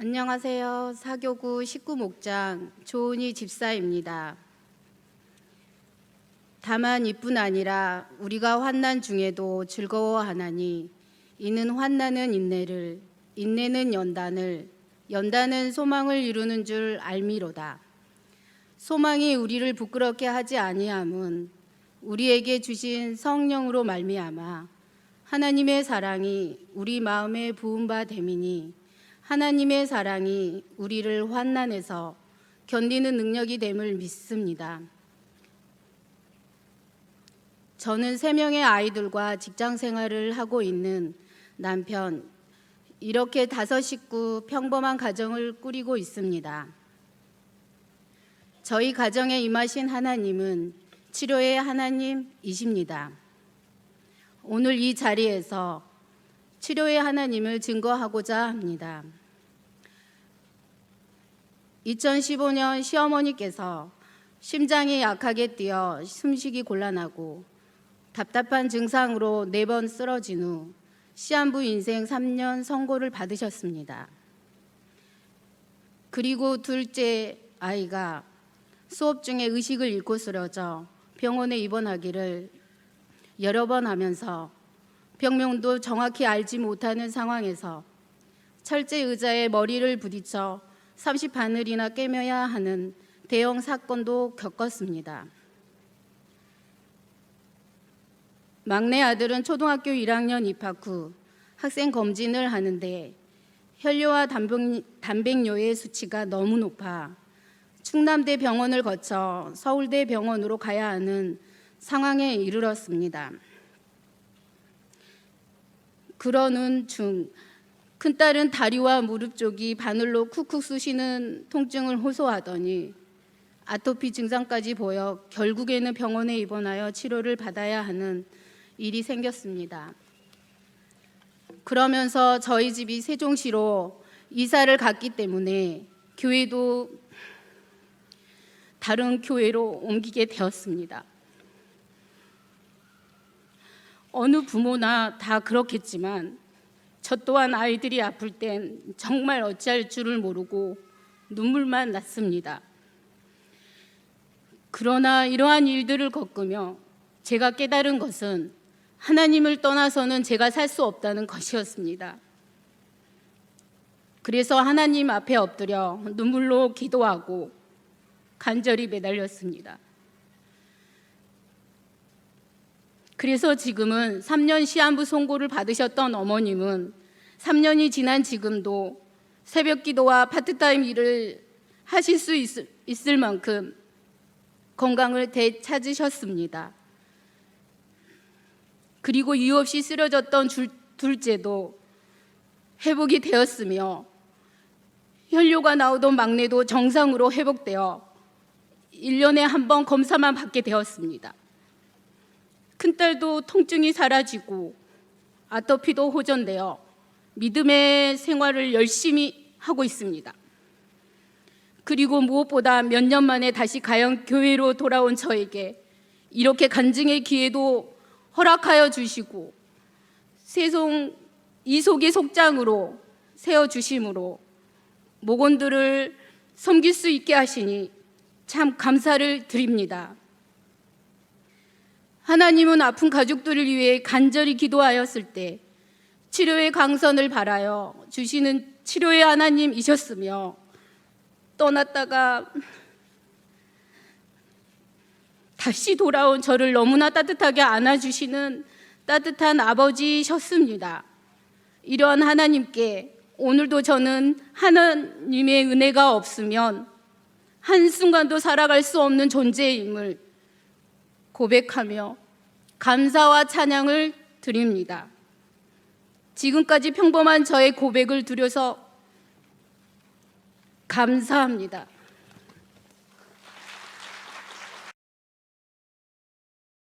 안녕하세요. 사교구 19목장 조은희 집사입니다. 다만 이뿐 아니라 우리가 환난 중에도 즐거워하나니 이는 환난은 인내를 인내는 연단을 연단은 소망을 이루는 줄 알미로다. 소망이 우리를 부끄럽게 하지 아니함은 우리에게 주신 성령으로 말미암아 하나님의 사랑이 우리 마음에 부은 바 됨이니 하나님의 사랑이 우리를 환난에서 견디는 능력이 됨을 믿습니다. 저는 세 명의 아이들과 직장 생활을 하고 있는 남편, 이렇게 다섯 식구 평범한 가정을 꾸리고 있습니다. 저희 가정에 임하신 하나님은 치료의 하나님이십니다. 오늘 이 자리에서 치료의 하나님을 증거하고자 합니다. 2015년 시어머니께서 심장이 약하게 뛰어 숨쉬기 곤란하고 답답한 증상으로 네 번 쓰러진 후 시한부 인생 3년 선고를 받으셨습니다. 그리고 둘째 아이가 수업 중에 의식을 잃고 쓰러져 병원에 입원하기를 여러 번 하면서 병명도 정확히 알지 못하는 상황에서 철제 의자에 머리를 부딪혀 30 바늘이나 깨며야 하는 대형 사건도 겪었습니다. 막내 아들은 초등학교 1학년 입학 후 학생 검진을 하는데 혈뇨와 단백, 단백뇨의 수치가 너무 높아 충남대 병원을 거쳐 서울대 병원으로 가야 하는 상황에 이르렀습니다. 그러는 중 큰딸은 다리와 무릎 쪽이 바늘로 쿡쿡 쑤시는 통증을 호소하더니 아토피 증상까지 보여 결국에는 병원에 입원하여 치료를 받아야 하는 일이 생겼습니다. 그러면서 저희 집이 세종시로 이사를 갔기 때문에 교회도 다른 교회로 옮기게 되었습니다. 어느 부모나 다 그렇겠지만 저 또한 아이들이 아플 땐 정말 어찌할 줄을 모르고 눈물만 났습니다. 그러나 이러한 일들을 겪으며 제가 깨달은 것은 하나님을 떠나서는 제가 살 수 없다는 것이었습니다. 그래서 하나님 앞에 엎드려 눈물로 기도하고 간절히 매달렸습니다. 그래서 지금은 3년 시한부 선고를 받으셨던 어머님은 3년이 지난 지금도 새벽 기도와 파트타임 일을 하실 수 있을, 있을 만큼 건강을 되찾으셨습니다. 그리고 이유 없이 쓰러졌던 줄, 둘째도 회복이 되었으며 혈뇨가 나오던 막내도 정상으로 회복되어 1년에 한 번 검사만 받게 되었습니다. 큰딸도 통증이 사라지고 아토피도 호전되어 믿음의 생활을 열심히 하고 있습니다. 그리고 무엇보다 몇 년 만에 다시 가영 교회로 돌아온 저에게 이렇게 간증의 기회도 허락하여 주시고 세송 이속의 속장으로 세워 주심으로 목원들을 섬길 수 있게 하시니 참 감사를 드립니다. 하나님은 아픈 가족들을 위해 간절히 기도하였을 때 치료의 강선을 바라여 주시는 치료의 하나님이셨으며 떠났다가 다시 돌아온 저를 너무나 따뜻하게 안아주시는 따뜻한 아버지셨습니다. 이러한 하나님께 오늘도 저는 하나님의 은혜가 없으면 한순간도 살아갈 수 없는 존재임을 고백하며 감사와 찬양을 드립니다. 지금까지 평범한 저의 고백을 드려서 감사합니다.